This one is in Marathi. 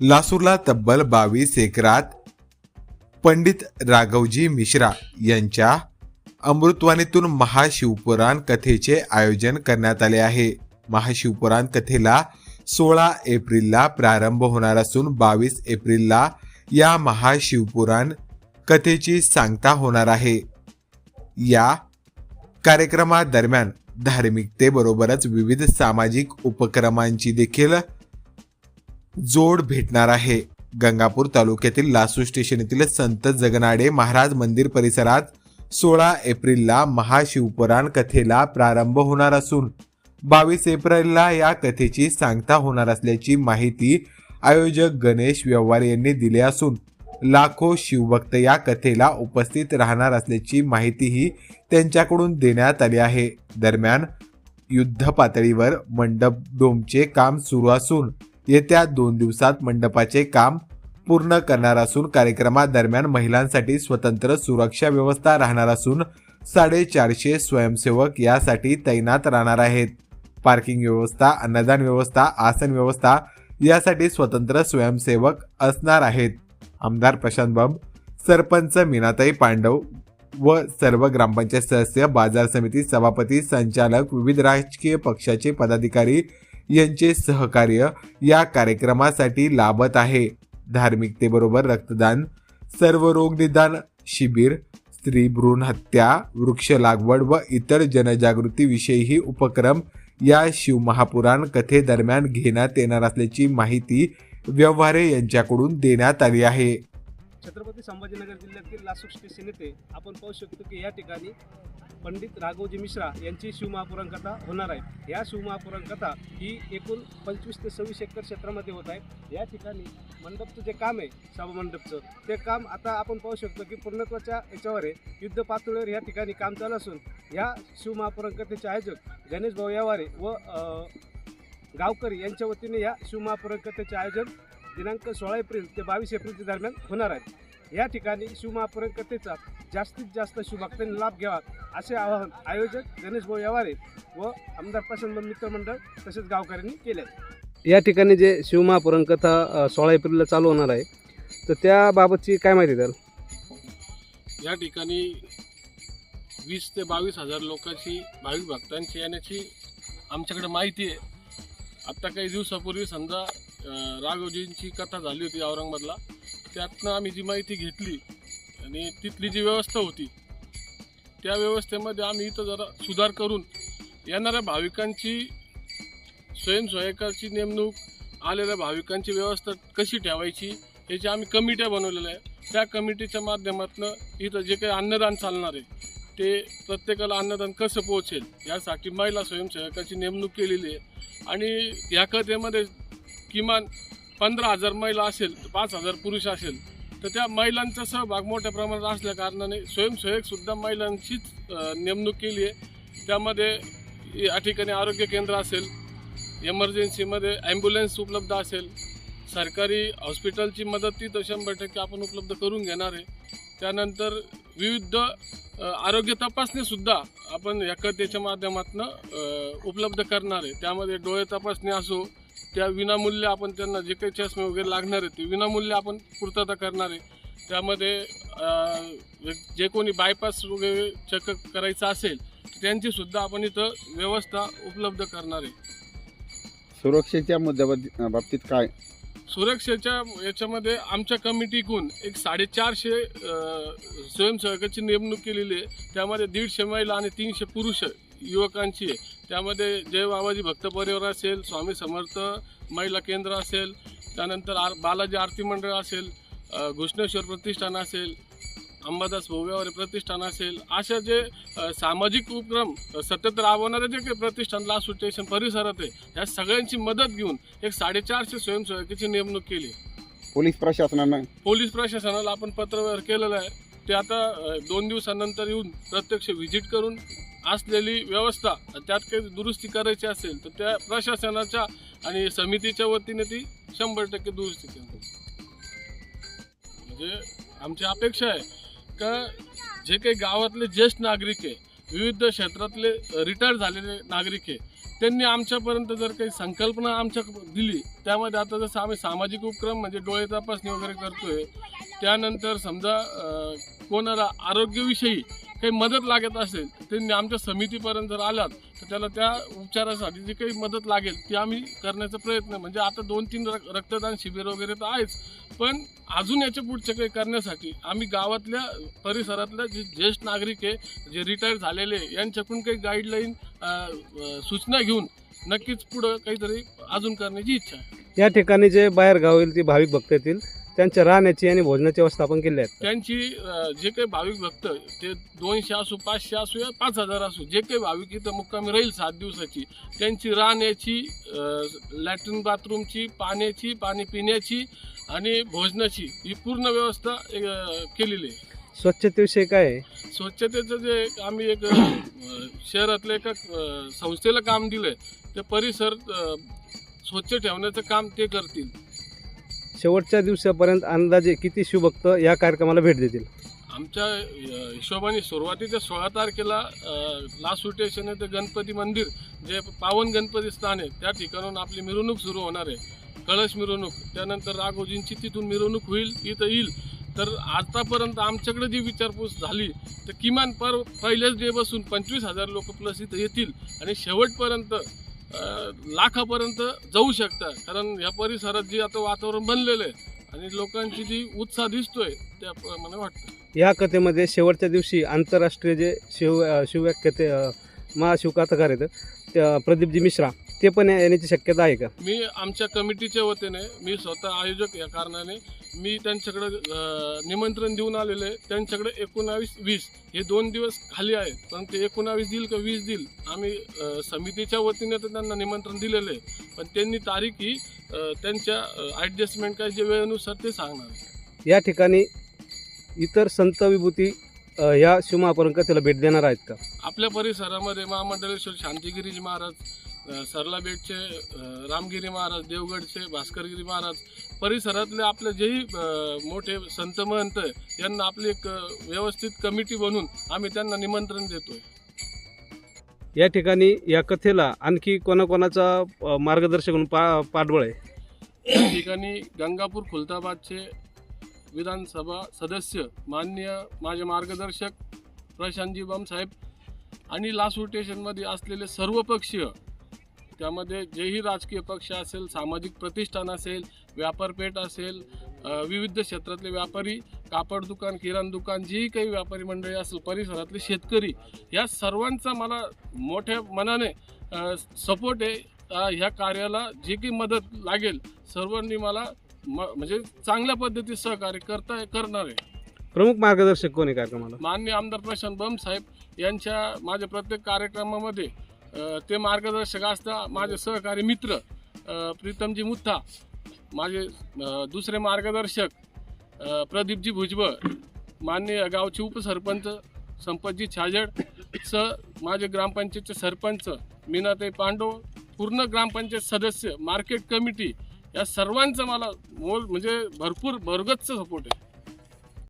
लासूरला तब्बल बावीस एकरात पंडित राघवजी मिश्रा यांच्या अमृतवाणीतून महाशिवपुराण कथेचे आयोजन करण्यात आले आहे. महाशिवपुराण कथेला सोळा एप्रिलला प्रारंभ होणार असून बावीस एप्रिलला या महाशिवपुराण कथेची सांगता होणार आहे. या कार्यक्रमादरम्यान धार्मिकतेबरोबरच विविध सामाजिक उपक्रमांची देखील जोड भेटणार आहे. गंगापूर तालुक्यातील लासू स्टेशन येथील संत जगनाडे महाराज मंदिर परिसरात सोळा एप्रिलला महाशिवपुराण कथेला प्रारंभ होणार असून बावीस एप्रिलला या कथेची सांगता होणार असल्याची माहिती आयोजक गणेश व्यवहार यांनी दिली असून लाखो शिवभक्त या कथेला उपस्थित राहणार असल्याची माहितीही त्यांच्याकडून देण्यात आली आहे. दरम्यान युद्ध पातळीवर मंडप डोमचे काम सुरू असून येत्या दोन दिवसात मंडपाचे काम पूर्ण करणार असून कार्यक्रमादरम्यान महिलांसाठी स्वतंत्र सुरक्षा व्यवस्था राहणार असून साडेचारशे स्वयंसेवक यासाठी तैनात राहणार आहेत. पार्किंग व्यवस्था अन्नदान व्यवस्था आसन व्यवस्था यासाठी स्वतंत्र स्वयंसेवक असणार आहेत. आमदार प्रशांत बंब सरपंच मीनाताई पांडव व सर्व ग्रामपंचायत सदस्य बाजार समिती सभापती संचालक विविध राजकीय पक्षाचे पदाधिकारी यांचे सहकार्य या कार्यक्रमासाठी लाभत आहे. धार्मिकतेबरोबर रक्तदान सर्व रोग निदान शिबिर स्त्री भ्रूण हत्या वृक्ष लागवड व इतर जनजागृतीविषयीही उपक्रम या शिवमहापुराण कथेदरम्यान घेण्यात येणार असल्याची माहिती व्यवहारे यांच्याकडून देण्यात आली आहे. छत्रपती संभाजीनगर जिल्ह्यातील लासूर स्टेशन येथे आपण पाहू शकतो की या ठिकाणी पंडित राघवजी मिश्रा यांची शिवमहापुराणकथा होणार आहे. या शिवमहापुराणकथा ही एकूण पंचवीस ते सव्वीस एकर क्षेत्रामध्ये होत आहे. या ठिकाणी मंडपचं जे काम आहे सभामंडपचं ते काम आता आपण पाहू शकतो की पूर्णत्वाच्या याच्यावर आहे. युद्ध पातळीवर या ठिकाणी काम चालू असून या शिवमहापुराण कथेचे आयोजक गणेश भाऊ यावारे व गावकरी यांच्या वतीने या शिवमहापुराण कथेचे आयोजन दिनांक सोळा एप्रिल ते बावीस एप्रिलच्या दरम्यान होणार आहे. या ठिकाणी शिवमहापुरणकथेचा जास्तीत जास्त शिवभक्तांनी लाभ घ्यावा असे आवाहन आयोजक गणेश भाऊ यवारे व आमदार प्रशांत मित्रमंडळ तसेच गावकऱ्यांनी केले या ठिकाणी जे शिवमहापुराण कथा सोळा एप्रिलला चालू होणार आहे तर त्याबाबतची काय माहिती द्याल? या ठिकाणी वीस ते बावीस हजार लोकांची भाविक भक्तांची येण्याची आमच्याकडे माहिती आहे. आत्ता काही दिवसापूर्वी समजा राघवजींची कथा झाली होती औरंगाबादला. त्यातनं आम्ही जी माहिती घेतली आणि तिथली जी व्यवस्था होती त्या व्यवस्थेमध्ये आम्ही इथं जरा सुधार करून येणाऱ्या भाविकांची स्वयंसहायकाची नेमणूक आलेल्या भाविकांची व्यवस्था कशी ठेवायची याची आम्ही कमिट्या बनवलेल्या आहे त्या कमिटीच्या माध्यमातून इथं जे काही अन्नदान चालणार आहे ते प्रत्येकाला अन्नदान कसं पोहोचेल यासाठी महिला स्वयंसेवकाची नेमणूक केलेली आहे. आणि या कथेमध्ये किमान पंधरा हजार महिला असेल तर पाच हजार पुरुष असेल तर त्या महिलांचा सहभाग मोठ्या प्रमाणात असल्या कारणाने स्वयंसेवकसुद्धा महिलांचीच नेमणूक केली आहे. त्यामध्ये या ठिकाणी आरोग्य केंद्र असेल एमर्जन्सीमध्ये ॲम्ब्युलन्स उपलब्ध असेल सरकारी हॉस्पिटलची मदत तिथं शंभर टक्के आपण उपलब्ध करून घेणार आहे. त्यानंतर विविध आरोग्य तपासणीसुद्धा आपण या कथेच्या माध्यमातून उपलब्ध करणार आहे. त्यामध्ये डोळे तपासणी असो त्या विनामूल्य आपण त्यांना जे काही चष्मे वगैरे लागणार आहे ते विनामूल्य आपण पूर्तता करणार आहे. त्यामध्ये जे कोणी बायपास वगैरे चेकअप करायचं असेल त्यांची सुद्धा आपण इथं व्यवस्था उपलब्ध करणार आहे. सुरक्षेच्या मुद्द्याबद्द बाबतीत काय? सुरक्षेच्या याच्यामध्ये आमच्या कमिटीकडून एक साडेचारशे स्वयंसेवकाची नेमणूक केलेली आहे. त्यामध्ये दीडशे महिला आणि तीनशे पुरुष युवकांची आहे. त्यामध्ये जय बाबाजी भक्त परिवार असेल स्वामी समर्थ महिला केंद्र असेल त्यानंतर आर बालाजी आरती मंडळ असेल घुष्णेश्वर प्रतिष्ठान असेल अंबादास भोव्यावारी प्रतिष्ठान असेल अशा जे सामाजिक उपक्रम सतत राबवणारे जे काही प्रतिष्ठान लास्ट स्टेशन परिसरात आहे या सगळ्यांची मदत घेऊन एक साडेचारशे स्वयंसेवकाची नेमणूक केली पोलीस प्रशासनानं? पोलीस प्रशासनाला आपण पत्रव्यवहार केलेला आहे. ते आता दोन दिवसानंतर येऊन प्रत्यक्ष व्हिजिट करून असलेली व्यवस्था त्यात काही दुरुस्ती करायची असेल तर त्या प्रशासनाच्या आणि समितीच्या वतीने ती शंभर टक्के दुरुस्ती केली. म्हणजे आमची अपेक्षा आहे का जे काही गावातले ज्येष्ठ नागरिक आहे विविध क्षेत्रातले रिटायर झालेले नागरिक आहे त्यांनी आमच्यापर्यंत जर काही संकल्पना आमच्या दिली त्यामध्ये आता जसं आम्ही सामाजिक उपक्रम म्हणजे डोळे तपासणी वगैरे करतोय त्यानंतर समजा कोणाला आरोग्यविषयी काही मदत लागत असेल त्यांनी आमच्या समितीपर्यंत जर आलात तर त्याला त्या उपचारासाठी जी काही मदत लागेल ती आम्ही करण्याचा प्रयत्न म्हणजे आता दोन तीन रक्तदान शिबिर वगैरे तर आहेच पण अजून याच्या पुढचे काही करण्यासाठी आम्ही गावातल्या परिसरातल्या जे ज्येष्ठ नागरिक आहे जे रिटायर झालेले यांच्याकडून काही गाईडलाईन सूचना घेऊन नक्कीच पुढं काहीतरी अजून करण्याची इच्छा आहे. या ठिकाणी जे बाहेर गावील ते भाविक भक्त येतील. त्यांच्या राहण्याची आणि भोजनाची व्यवस्था आपण केली आहे त्यांची अं, जे काही भाविक भक्त ते दोनशे असू पाचशे असू या पाच हजार असू जे काही भाविक इथं मुक्कामी राहील सात दिवसाची त्यांची राहण्याची अं, लॅट्रिन बाथरूमची पाण्याची पाणी पिण्याची आणि भोजनाची ही पूर्ण व्यवस्था अं, केलेली आहे. स्वच्छतेविषयी काय आहे? स्वच्छतेचं जे एक आम्ही एक अं, शहरातल्या एका अं, संस्थेला काम दिलंय ते परिसर अं, स्वच्छ ठेवण्याचं काम ते करतील. शेवटच्या दिवसापर्यंत अंदाजे किती शिवभक्त या कार्यक्रमाला भेट देतील? आमच्या हिशोबाने सुरुवातीच्या सोळा तारखेला लास्ट सुटेशन आहे ते गणपती मंदिर जे पावन गणपती स्थान आहे त्या ठिकाणून आपली मिरवणूक सुरू होणार आहे. कळश मिरवणूक त्यानंतर राघोजींची तिथून मिरवणूक होईल इथं येईल. तर आतापर्यंत आमच्याकडे जी विचारपूस झाली तर किमान पर पहिल्याच डे बसून पंचवीस हजार लोक प्लस इथं येतील. आणि शेवटपर्यंत लाखापर्यंत जाऊ शकतात. कारण ह्या परिसरात जी आता वातावरण बनलेलं आहे आणि लोकांची जी उत्साह दिसतोय त्याप्रमाणे वाटतं. या कथेमध्ये शेवटच्या दिवशी आंतरराष्ट्रीय जे शिव शिवव्याख्याते महाशिवकाथकार आहेत त्या प्रदीपजी मिश्रा ते पण येण्याची शक्यता आहे का? मी आमच्या कमिटीच्या वतीने मी स्वतः आयोजक या कारणाने मी त्यांच्याकडे निमंत्रण देऊन आलेले आहे. त्यांच्याकडे एकोणावीस वीस हे दोन दिवस खाली आहेत पण ते एकोणावीस देईल का वीस देईल आम्ही समितीच्या वतीने तर त्यांना निमंत्रण दिलेलं आहे पण त्यांनी तारीख ही त्यांच्या ॲडजस्टमेंट काय जे वेळेनुसार ते सांगणार. या ठिकाणी इतर संत विभूती या शिवमहापुराण कथेला भेट देणार आहेत का आपल्या परिसरामध्ये महामंडलेश्वर शांतिगिरीजी महाराज सरला बेटचे रामगिरी महाराज देवगडचे भास्करगिरी महाराज परिसरातले आपले जेही मोठे संत महंत यांना आपली एक व्यवस्थित कमिटी बनवून आम्ही त्यांना निमंत्रण देतोय. या ठिकाणी या कथेला आणखी कोणाकोणाचा मार्गदर्शक म्हणून पा पाठबळ आहे? या ठिकाणी गंगापूर खुलताबादचे विधानसभा सदस्य माननीय माझे मार्गदर्शक प्रशांतजी साहेब आणि लासू स्टेशनमध्ये असलेले सर्व पक्षीय त्यामध्ये जेही राजकीय पक्ष असेल सामाजिक प्रतिष्ठान असेल व्यापारपेठ असेल विविध क्षेत्रातले व्यापारी कापड दुकान किराणा दुकान जेही काही व्यापारी मंडळी असेल परिसरातले शेतकरी या सर्वांचा मला मोठ्या मनाने सपोर्ट आहे. ह्या कार्याला जे काही मदत लागेल सर्वांनी मला म म्हणजे चांगल्या पद्धतीत सहकार्य करता करणार आहे. प्रमुख मार्गदर्शक कोण आहे कार्यक्रमाला माननीय आमदार प्रशांत बम साहेब यांच्या माझ्या प्रत्येक कार्यक्रमामध्ये ते मार्गदर्शक असता माझे सहकारी मित्र प्रीतमजी मुत्था माझे दुसरे मार्गदर्शक प्रदीपजी भुजबळ माननीय गावचे उपसरपंच संपतजी छाजड स माझे ग्रामपंचायतचे सरपंच मीनाताई पांडव पूर्ण ग्रामपंचायत सदस्य मार्केट कमिटी या सर्वांचा मला मोल म्हणजे भरपूर भरगच्च सपोर्ट आहे.